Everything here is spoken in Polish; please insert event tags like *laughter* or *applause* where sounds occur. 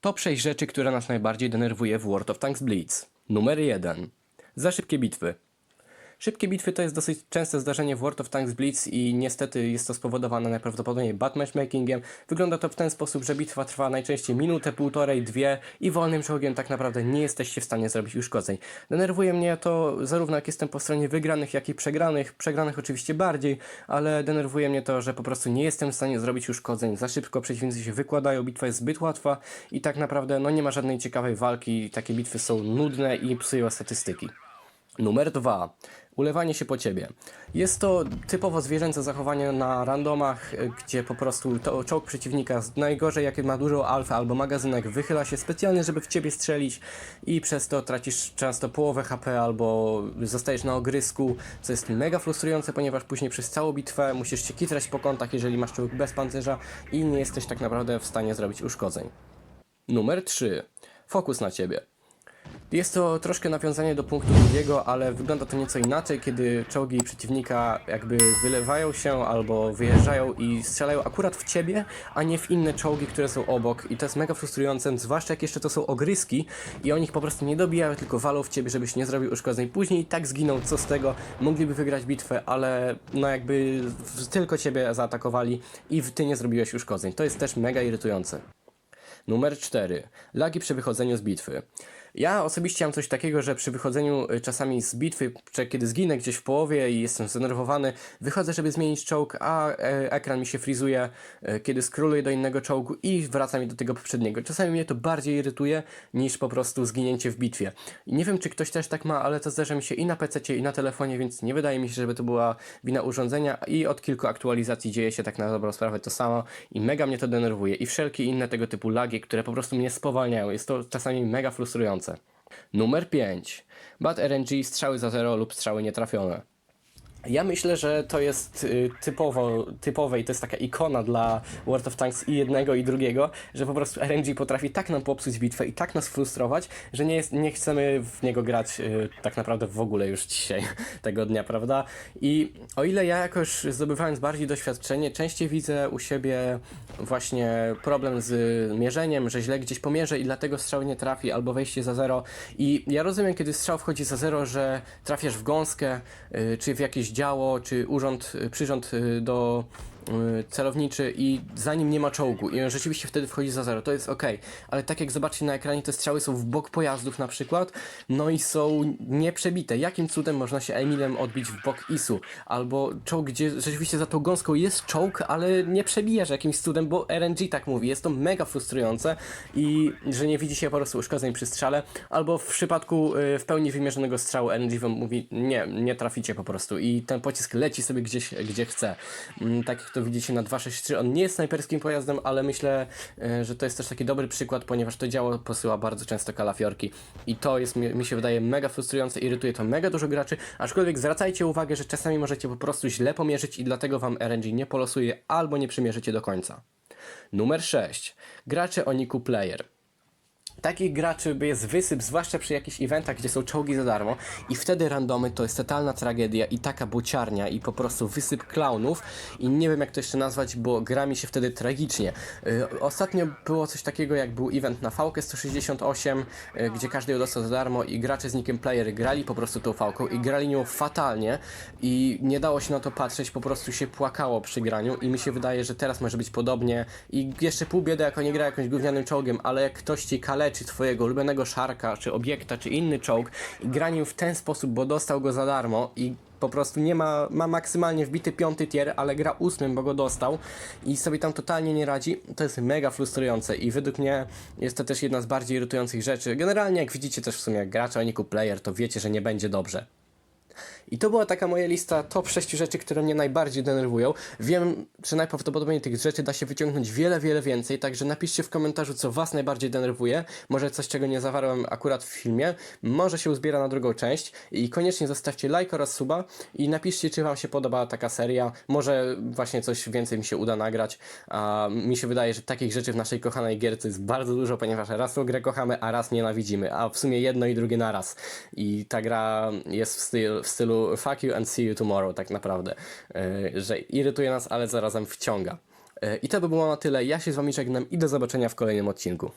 Top 6 rzeczy, które nas najbardziej denerwuje w World of Tanks Blitz. Numer 1. Za szybkie bitwy. Szybkie bitwy to jest dosyć częste zdarzenie w World of Tanks Blitz i niestety jest to spowodowane najprawdopodobniej bad matchmakingiem. Wygląda to w ten sposób, że bitwa trwa najczęściej minutę, półtorej, dwie i wolnym czołgiem tak naprawdę nie jesteście w stanie zrobić uszkodzeń. Denerwuje mnie to zarówno jak jestem po stronie wygranych, jak i przegranych. Przegranych oczywiście bardziej, ale denerwuje mnie to, że po prostu nie jestem w stanie zrobić uszkodzeń. Za szybko przeciwnicy się wykładają, bitwa jest zbyt łatwa i tak naprawdę no nie ma żadnej ciekawej walki. Takie bitwy są nudne i psują statystyki. Numer dwa. Ulewanie się po ciebie. Jest to typowo zwierzęce zachowanie na randomach, y, gdzie po prostu to czołg przeciwnika, najgorzej jak ma dużą alfę albo magazynek, wychyla się specjalnie, żeby w ciebie strzelić i przez to tracisz często połowę HP albo zostajesz na ogrysku, co jest mega frustrujące, ponieważ później przez całą bitwę musisz się kitrać po kątach, jeżeli masz czołg bez pancerza i nie jesteś tak naprawdę w stanie zrobić uszkodzeń. Numer 3. Fokus na ciebie. Jest to troszkę nawiązanie do punktu drugiego, ale wygląda to nieco inaczej, kiedy czołgi przeciwnika jakby wylewają się albo wyjeżdżają i strzelają akurat w ciebie, a nie w inne czołgi, które są obok. I to jest mega frustrujące, zwłaszcza jak jeszcze to są ogryski i oni ich po prostu nie dobijają, tylko walą w ciebie, żebyś nie zrobił uszkodzeń. Później i tak zginą, co z tego, mogliby wygrać bitwę, ale no jakby tylko ciebie zaatakowali i ty nie zrobiłeś uszkodzeń. To jest też mega irytujące. Numer 4. Lagi przy wychodzeniu z bitwy. Ja osobiście mam coś takiego, że przy wychodzeniu y, czasami z bitwy, czy kiedy zginę gdzieś w połowie i jestem zdenerwowany, wychodzę, żeby zmienić czołg, a e, ekran mi się frizuje, e, kiedy skroluję do innego czołgu i wraca mi do tego poprzedniego. Czasami mnie to bardziej irytuje niż po prostu zginięcie w bitwie. Nie wiem, czy ktoś też tak ma, ale to zdarza mi się i na PC, i na telefonie, więc nie wydaje mi się, żeby to była wina urządzenia i od kilku aktualizacji dzieje się tak na dobrą sprawę to samo i mega mnie to denerwuje i wszelkie inne tego typu lagi, które po prostu mnie spowalniają. Jest to czasami mega frustrujące. Numer 5. Bad RNG, strzały za zero lub strzały nietrafione. Ja myślę, że to jest y, typowo, typowe i to jest taka ikona dla World of Tanks i jednego i drugiego, że po prostu RNG potrafi tak nam popsuć bitwę i tak nas frustrować, że nie, jest, nie chcemy w niego grać y, tak naprawdę w ogóle już dzisiaj, *laughs* tego dnia, prawda? I o ile ja jakoś zdobywając bardziej doświadczenie, częściej widzę u siebie właśnie problem z mierzeniem, że źle gdzieś pomierzę i dlatego strzał nie trafi, albo wejście za zero. I ja rozumiem, kiedy strzał wchodzi za zero, że trafiasz w gąskę, y, czy w jakieś działo, czy urząd, y, przyrząd y, do celowniczy i za nim nie ma czołgu i on rzeczywiście wtedy wchodzi za zero, to jest ok, ale tak jak zobaczycie na ekranie, te strzały są w bok pojazdów na przykład, no i są nieprzebite. Jakim cudem można się Emilem odbić w bok ISU? Albo czołg, gdzie rzeczywiście za tą gąską jest czołg, ale nie przebijasz jakimś cudem, bo RNG tak mówi. Jest to mega frustrujące i że nie widzi się po prostu uszkodzeń przy strzale, albo w przypadku y, w pełni wymierzonego strzału RNG wam mówi nie, nie traficie po prostu i ten pocisk leci sobie gdzieś, gdzie chce. Mm, Tak to widzicie na 263, on nie jest snajperskim pojazdem, ale myślę, y, że to jest też taki dobry przykład, ponieważ to działo posyła bardzo często kalafiorki i to jest, mi się wydaje, mega frustrujące, irytuje to mega dużo graczy, aczkolwiek zwracajcie uwagę, że czasami możecie po prostu źle pomierzyć i dlatego wam RNG nie polosuje albo nie przymierzycie do końca. Numer 6. Gracze o niku player. Takich graczy jest wysyp, zwłaszcza przy jakichś eventach, gdzie są czołgi za darmo. I wtedy randomy to jest totalna tragedia i taka buciarnia i po prostu wysyp klaunów. I nie wiem jak to jeszcze nazwać, bo gra mi się wtedy tragicznie. Y, ostatnio było coś takiego jak był event na Falkę 168, y, gdzie każdy ją dostał za darmo i gracze z nikiem player grali po prostu tą Falką i grali nią fatalnie. I nie dało się na to patrzeć, po prostu się płakało przy graniu. I mi się wydaje, że teraz może być podobnie. I jeszcze pół biedy jak oni gra jakimś gównianym czołgiem, ale jak ktoś ci kaleczy twojego ulubionego szarka, czy obiekta, czy inny czołg i gra nim w ten sposób, bo dostał go za darmo i po prostu nie ma, ma maksymalnie wbity piąty tier, ale gra ósmym, bo go dostał i sobie tam totalnie nie radzi, to jest mega frustrujące i według mnie jest to też jedna z bardziej irytujących rzeczy. Generalnie jak widzicie też w sumie jak gracze o player, to wiecie, że nie będzie dobrze. I to była taka moja lista top 6 rzeczy, które mnie najbardziej denerwują. Wiem, że najprawdopodobniej tych rzeczy da się wyciągnąć wiele, wiele więcej, także napiszcie w komentarzu, co Was najbardziej denerwuje. Może coś, czego nie zawarłem akurat w filmie. Może się uzbiera na drugą część. I koniecznie zostawcie like oraz suba i napiszcie, czy Wam się podobała taka seria. Może właśnie coś więcej mi się uda nagrać. A mi się wydaje, że takich rzeczy w naszej kochanej gierce jest bardzo dużo, ponieważ raz tą grę kochamy, a raz nienawidzimy. A w sumie jedno i drugie naraz. I ta gra jest w, styl, w stylu fuck you and see you tomorrow tak naprawdę. Yy, że irytuje nas, ale zarazem wciąga. Yy, I to by było na tyle. Ja się z Wami żegnam i do zobaczenia w kolejnym odcinku.